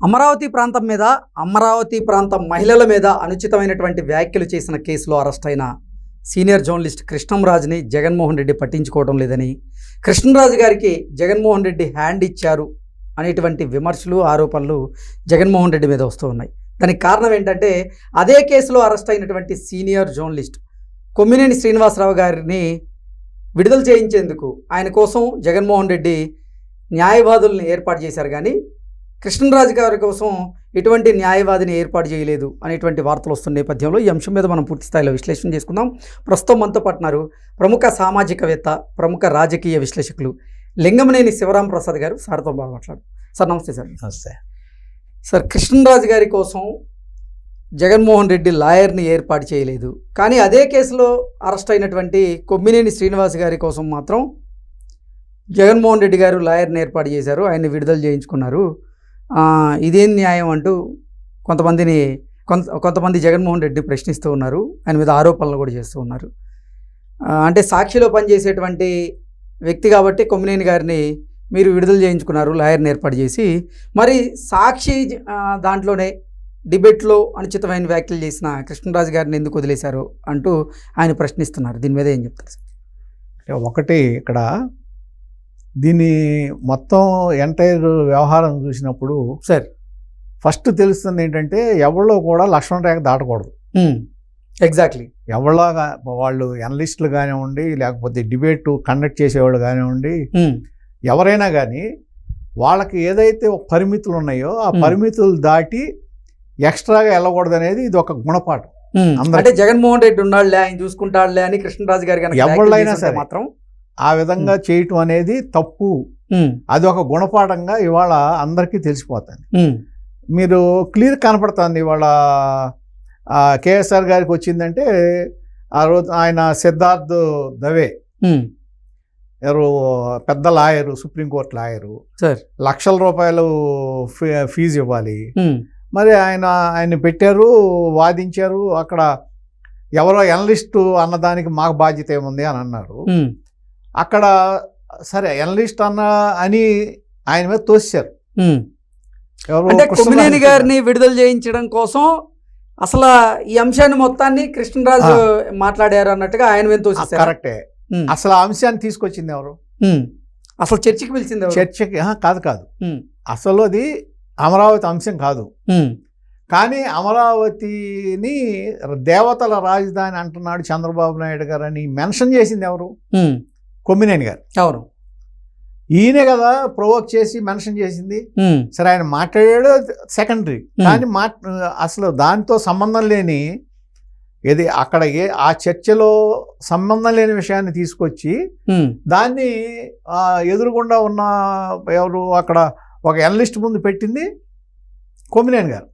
అమరావతి ప్రాంతం మీద అమరావతి ప్రాంతం మహిళల మీద అనుచితమైనటువంటి వ్యాఖ్యలు చేసిన కేసులో అరెస్ట్ అయిన సీనియర్ జర్నలిస్ట్ కృష్ణంరాజుని జగన్మోహన్ రెడ్డి పట్టించుకోవడం లేదని కృష్ణరాజు గారికి జగన్మోహన్ రెడ్డి హ్యాండ్ ఇచ్చారు అనేటువంటి విమర్శలు ఆరోపణలు జగన్మోహన్ రెడ్డి మీద వస్తూ ఉన్నాయి. దానికి కారణం ఏంటంటే అదే కేసులో అరెస్ట్ అయినటువంటి సీనియర్ జర్నలిస్ట్ కొమ్మినేని శ్రీనివాసరావు గారిని విడుదల చేయించేందుకు ఆయన కోసం జగన్మోహన్ రెడ్డి న్యాయవాదుల్ని ఏర్పాటు చేశారు. కానీ కృష్ణరాజు గారి కోసం ఎటువంటి న్యాయవాదిని ఏర్పాటు చేయలేదు అనేటువంటి వార్తలు వస్తున్న నేపథ్యంలో ఈ అంశం మీద మనం పూర్తి స్థాయిలో విశ్లేషణ చేసుకుందాం. ప్రస్తుతం మనతో పట్టినారు ప్రముఖ సామాజికవేత్త ప్రముఖ రాజకీయ విశ్లేషకులు లింగమనేని శివరాం ప్రసాద్ గారు. సార్తో బాగా మాట్లాడు. సార్ నమస్తే సార్. నమస్తే. సార్ కృష్ణరాజు గారి కోసం జగన్మోహన్ రెడ్డి లాయర్ని ఏర్పాటు చేయలేదు. కానీ అదే కేసులో అరెస్ట్ అయినటువంటి కొమ్మినేని శ్రీనివాస్ గారి కోసం మాత్రం జగన్మోహన్ రెడ్డి గారు లాయర్ని ఏర్పాటు చేశారు. ఆయన్ని విడుదల చేయించుకున్నారు. ఇదేం న్యాయం అంటూ కొంతమందిని కొంత కొంతమంది జగన్మోహన్ రెడ్డి ప్రశ్నిస్తూ ఉన్నారు. ఆయన మీద ఆరోపణలు కూడా చేస్తూ ఉన్నారు. అంటే సాక్షిలో పనిచేసేటువంటి వ్యక్తి కాబట్టి కొమ్మినేని గారిని మీరు విడుదల చేయించుకున్నారు లాయర్ని ఏర్పాటు చేసి. మరి సాక్షి దాంట్లోనే డిబేట్లో అనుచితమైన వ్యాఖ్యలు చేసిన కృష్ణరాజు గారిని ఎందుకు వదిలేశారు అంటూ ఆయన ప్రశ్నిస్తున్నారు. దీని మీద ఏం చెప్తారు ఒకటి ఇక్కడ దీన్ని మొత్తం ఎంటైర్ వ్యవహారం చూసినప్పుడు సార్ ఫస్ట్ తెలుస్తుంది ఏంటంటే ఎవరిలో కూడా లక్ష్మణ రేఖ దాటకూడదు ఎగ్జాక్ట్లీ ఎవరిలో వాళ్ళు ఎనలిస్టులు కానివ్వండి లేకపోతే డిబేట్ కండక్ట్ చేసేవాళ్ళు కానివ్వండి ఎవరైనా కానీ వాళ్ళకి ఏదైతే ఒక పరిమితులు ఉన్నాయో ఆ. పరిమితులు దాటి ఎక్స్ట్రాగా వెళ్ళకూడదు అనేది ఇది ఒక గుణపాఠం. అంటే జగన్మోహన్ రెడ్డి ఉన్నాడులే ఆయన చూసుకుంటాడులే అని కృష్ణరాజు గారి వ్యాఖ్యలు ఎవళ్ళైనా సరే. మాత్రం ఆ విధంగా చేయటం అనేది తప్పు. అది ఒక గుణపాఠంగా ఇవాళ అందరికీ తెలిసిపోతుంది. మీరు క్లియర్ కనపడుతుంది ఇవాళ కేఎస్ఆర్ గారికి వచ్చిందంటే ఆ రోజు ఆయన సిద్ధార్థ్ దవే ఎవరు పెద్ద లాయరు సుప్రీంకోర్టు లాయరు. సార్. లక్షల రూపాయలు ఫీజు ఇవ్వాలి. మరి ఆయన ఆయన పెట్టారు వాదించారు. అక్కడ ఎవరో ఎనలిస్టు అన్నదానికి మాకు బాధ్యత ఏముంది అని అన్నారు. అక్కడ సరే ఎనలిస్ట్ అన్న అని ఆయన మీద తోసారు అంటే కొమ్మినేని గారిని విడుదల చేయించడం కోసం అసలు ఈ అంశాన్ని మొత్తాన్ని కృష్ణరాజు మాట్లాడారు అన్నట్టుగా ఆయన మీద ఆ, తోసేశారు. కరెక్టే. అసలు ఆ అంశాన్ని తీసుకొచ్చింది ఎవరు. అసలు చర్చికి పిలిచింది? చర్చకి కాదు కాదు. అసలు అది అమరావతి అంశం కాదు. కానీ అమరావతిని దేవతల రాజధాని అంటున్నాడు చంద్రబాబు నాయుడు గారు అని మెన్షన్ చేసింది ఎవరు. కొమ్మినేని గారు. అవును. ఈయనే కదా ప్రొవోక్ చేసి మెన్షన్ చేసింది. సరే ఆయన మాట్లాడాడు సెకండరీ. కానీ మాట్ అసలు దాంతో సంబంధం లేని ఏది అక్కడ ఏ ఆ చర్చలో సంబంధం లేని విషయాన్ని తీసుకొచ్చి దాన్ని ఎదురుగుండా ఉన్న ఎవరు అక్కడ ఒక ఎనలిస్ట్ ముందు పెట్టింది కొమ్మినేని గారు.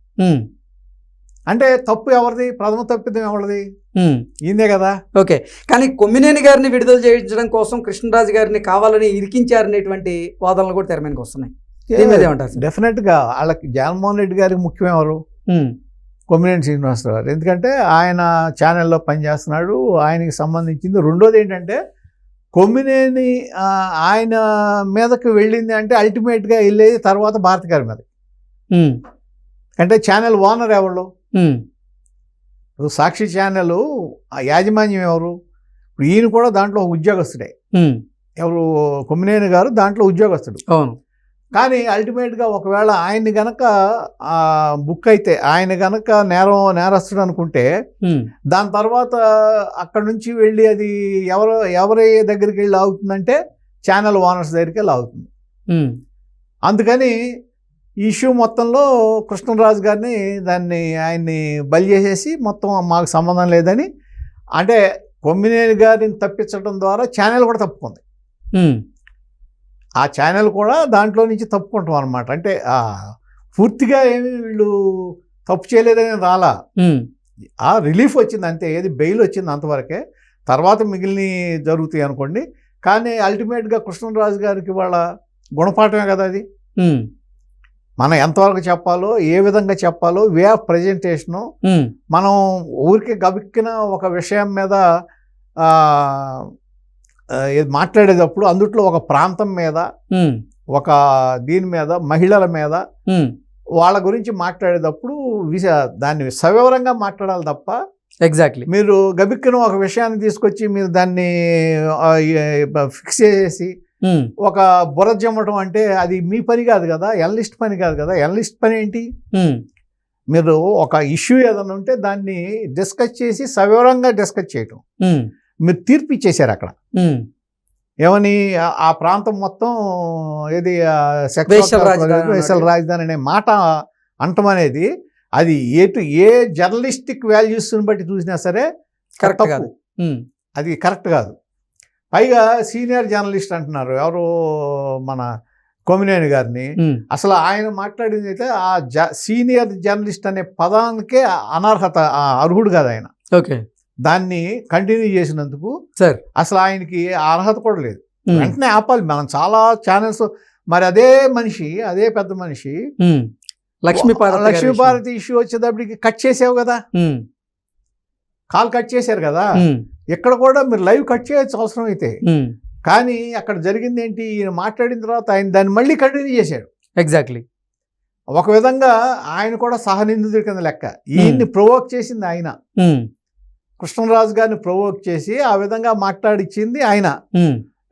అంటే తప్పు ఎవరిది? ప్రథమ తప్పిదం ఎవరిది. ఈయనే కదా. ఓకే. కానీ కొమ్మినేని గారిని విడుదల చేయించడం కోసం కృష్ణరాజు గారిని కావాలని ఇరికించారనేటువంటి వాదనలు కూడా తెర మీదకి వస్తున్నాయి? డెఫినెట్గా వాళ్ళకి జగన్మోహన్ రెడ్డి గారికి ముఖ్యం ఎవరు? ఉమ్, కొమ్మినేని శ్రీనివాసరావు గారు. ఎందుకంటే ఆయన ఛానల్లో పనిచేస్తున్నాడు. ఆయనకి సంబంధించింది రెండోది ఏంటంటే కొమ్మినేని ఆయన మీదకి వెళ్ళింది అంటే అల్టిమేట్గా వెళ్ళేది తర్వాత భారతి గారి మీద అంటే ఛానల్ ఓనర్ ఎవరు? ఇప్పుడు సాక్షి ఛానల్ ఆ యాజమాన్యం ఎవరు? ఇప్పుడు ఈయన కూడా దాంట్లో ఒక ఉద్యోగస్తుడే. ఎవరు? కొమ్మినేని గారు దాంట్లో ఉద్యోగస్తుడు. అవును. కానీ అల్టిమేట్గా ఒకవేళ ఆయన్ని గనక బుక్ అయితే ఆయన గనక నేరం నేరస్తుడు అనుకుంటే దాని తర్వాత అక్కడ నుంచి వెళ్ళి అది ఎవరు ఎవరి దగ్గరికి వెళ్ళి ఆగుతుందంటే ఛానల్ ఓనర్స్ దగ్గరికి వెళ్ళి ఉమ్, అందుకని ఈ ఇష్యూ మొత్తంలో కృష్ణరాజు గారిని దాన్ని ఆయన్ని బలి చేసేసి మొత్తం మాకు సంబంధం లేదని అంటే కొమ్మినేని గారిని తప్పించడం ద్వారా ఛానల్ కూడా తప్పుకుంది. ఆ ఛానల్ కూడా దాంట్లో నుంచి తప్పుకుంటాం అనమాట అంటే పూర్తిగా ఏమి వీళ్ళు తప్పు చేయలేదని రాలా. ఆ రిలీఫ్ వచ్చింది అంతే ఏది బెయిల్ వచ్చింది అంతవరకే. తర్వాత మిగిలిన జరుగుతాయి అనుకోండి. కానీ అల్టిమేట్గా కృష్ణరాజు గారికి వాళ్ళ గుణపాఠమే కదా అది. మనం ఎంతవరకు చెప్పాలో ఏ విధంగా చెప్పాలో వే ఆఫ్ ప్రజెంటేషను మనం ఊరికి గబిక్కిన ఒక విషయం మీద మాట్లాడేటప్పుడు అందుట్లో ఒక ప్రాంతం మీద ఒక దీని మీద మహిళల మీద వాళ్ళ గురించి మాట్లాడేటప్పుడు విష దాన్ని సవివరంగా మాట్లాడాలి తప్ప ఎగ్జాక్ట్లీ మీరు గబిక్కున ఒక విషయాన్ని తీసుకొచ్చి మీరు దాన్ని ఫిక్స్ చేసేసి ఒక బుర్ర జమ్మటం అంటే అది మీ పని కాదు కదా ఎనలిస్ట్ పని కాదు కదా ఎనలిస్ట్ పని ఏంటి? మీరు ఒక ఇష్యూ ఏదైనా ఉంటే దాన్ని డిస్కస్ చేసి సవివరంగా డిస్కస్ చేయటం. మీరు తీర్పు ఇచ్చేశారు అక్కడ. ఏమని ఆ- ప్రాంతం మొత్తం ఏది workers రాజధాని అనే మాట అంటం అనేది అది ఎటు ఏ జర్నలిస్టిక్ వాల్యూస్ని బట్టి చూసినా సరే కరెక్ట్. కాదు. అది కరెక్ట్ కాదు. పైగా సీనియర్ జర్నలిస్ట్ అంటున్నారు. ఎవరు మన కొమినేని గారిని. అసలు ఆయన మాట్లాడింది అయితే ఆ జ సీనియర్ జర్నలిస్ట్ అనే పదానికే అనర్హత అర్హుడు కాదు ఆయన. ఓకే. దాన్ని కంటిన్యూ చేసినందుకు సార్. అసలు ఆయనకి అర్హత కూడా లేదు. వెంటనే ఆపాలి. మనం చాలా ఛానల్స్ మరి అదే మనిషి అదే పెద్ద మనిషి. లక్ష్మీపార్వతి. లక్ష్మీపార్వతి ఇష్యూ వచ్చేటప్పటికి కట్ చేసావు కదా. కాల్ కట్ చేశారు కదా. ఇక్కడ కూడా మీరు లైవ్ కట్ చేయొచ్చు అవసరం అయితే. కానీ అక్కడ జరిగింది ఏంటి? ఈయన మాట్లాడిన తర్వాత ఆయన దాన్ని మళ్ళీ కంటిన్యూ చేశాడు. ఎగ్జాక్ట్లీ ఒక విధంగా ఆయన కూడా సహనిందితుడి కింద లెక్క. ఈయన్ని ప్రొవోక్ చేసింది ఆయన. కృష్ణరాజు గారిని ప్రొవోక్ చేసి ఆ విధంగా మాట్లాడిచ్చింది ఆయన.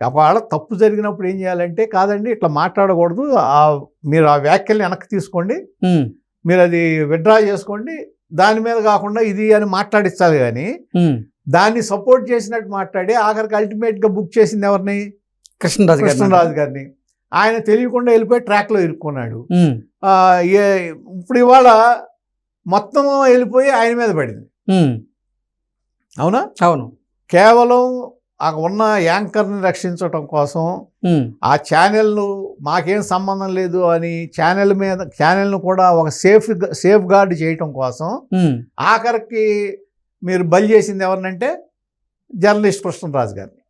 ఒకవేళ తప్పు జరిగినప్పుడు ఏం చేయాలంటే కాదండి ఇట్లా మాట్లాడకూడదు. ఆ మీరు ఆ వ్యాఖ్యల్ని వెనక్కి తీసుకోండి. మీరు అది విత్డ్రా చేసుకోండి. దాని మీద కాకుండా ఇది అని మాట్లాడించాలి కానీ. దాన్ని సపోర్ట్ చేసినట్టు మాట్లాడి ఆఖరికి అల్టిమేట్గా బుక్ చేసింది ఎవరిని? కృష్ణరాజు కృష్ణరాజు గారిని. ఆయన తెలియకుండా వెళ్ళిపోయి ట్రాక్లో ఇరుక్కున్నాడు. ఇప్పుడు ఇవాళ మొత్తం వెళ్ళిపోయి ఆయన మీద పడింది. అవునా? అవును. కేవలం ఆ ఉన్న యాంకర్ని రక్షించటం కోసం ఆ ఛానల్ను మాకేం సంబంధం లేదు అని ఛానల్ మీద ఛానల్ను కూడా ఒక సేఫ్ సేఫ్ గార్డ్ చేయటం కోసం ఆఖరికి మీరు బలి చేసింది ఎవరినంటే జర్నలిస్ట్ కృష్ణరాజు గారిని.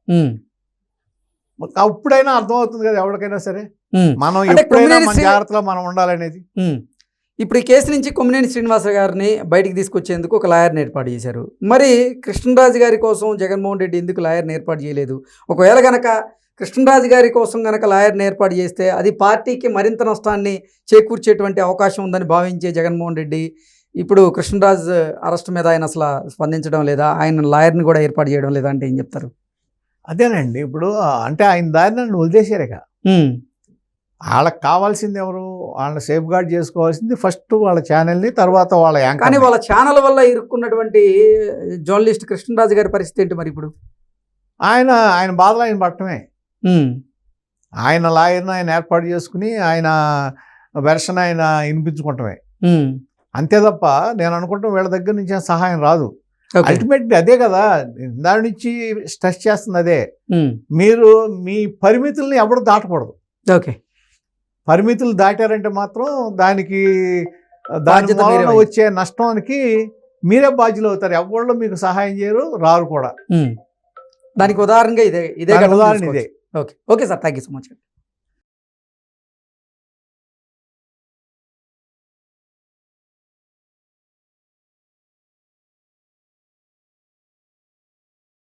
అప్పుడైనా అర్థమవుతుంది కదా ఎవరికైనా సరే. మనం ఎప్పుడైనా మన జాగ్రత్తలో మనం ఉండాలనేది. ఇప్పుడు ఈ కేసు నుంచి కొమ్మినేని శ్రీనివాస గారిని బయటికి తీసుకొచ్చేందుకు ఒక లాయర్ని ఏర్పాటు చేశారు. మరి కృష్ణరాజు గారి కోసం జగన్మోహన్ రెడ్డి ఎందుకు లాయర్ని ఏర్పాటు చేయలేదు? ఒకవేళ గనక కృష్ణరాజు గారి కోసం గనక లాయర్ని ఏర్పాటు చేస్తే అది పార్టీకి మరింత నష్టాన్ని చేకూర్చేటువంటి అవకాశం ఉందని భావించే జగన్మోహన్ రెడ్డి ఇప్పుడు కృష్ణరాజు అరెస్ట్ మీద ఆయన అసలు స్పందించడం లేదా ఆయన లాయర్ని కూడా ఏర్పాటు చేయడం లేదా అంటే ఏం చెప్తారు? అదేనండి. ఇప్పుడు అంటే ఆయన దారి నన్ను వదిలేశారు ఇక. వాళ్ళకి కావాల్సింది ఎవరు? వాళ్ళని సేఫ్ గార్డ్ చేసుకోవాల్సింది ఫస్ట్ వాళ్ళ ఛానల్ని తర్వాత వాళ్ళ కానీ యాంకర్ వాళ్ళ ఛానల్ వల్ల ఇరుక్కున్నటువంటి జర్నలిస్ట్ కృష్ణరాజు గారి పరిస్థితి ఏంటి మరి ఇప్పుడు? ఆయన ఆయన బాధలు ఆయన పట్టమే. ఆయన లాయర్ని ఆయన ఏర్పాటు చేసుకుని ఆయన వెర్షన్ ఆయన వినిపించుకుంటమే. అంతే తప్ప నేను అనుకుంటాం వీళ్ళ దగ్గర నుంచి సహాయం రాదు. ఓకే. అల్టిమేట్ అదే కదా దాని నుంచి స్ట్రెస్ చేస్తుంది అదే. మీరు మీ పరిమితుల్ని ఎవడు దాటకూడదు. ఓకే. పరిమితులు దాటారంటే మాత్రం దానికి దాని వలన. వచ్చే నష్టానికి మీరే బాధ్యులు అవుతారు ఎవళ్ళు మీకు సహాయం చేయరు రారు కూడా. దానికి ఉదాహరణగా ఇదే ఇదే ఉదాహరణ. ఇదే okay okay sir thank you so much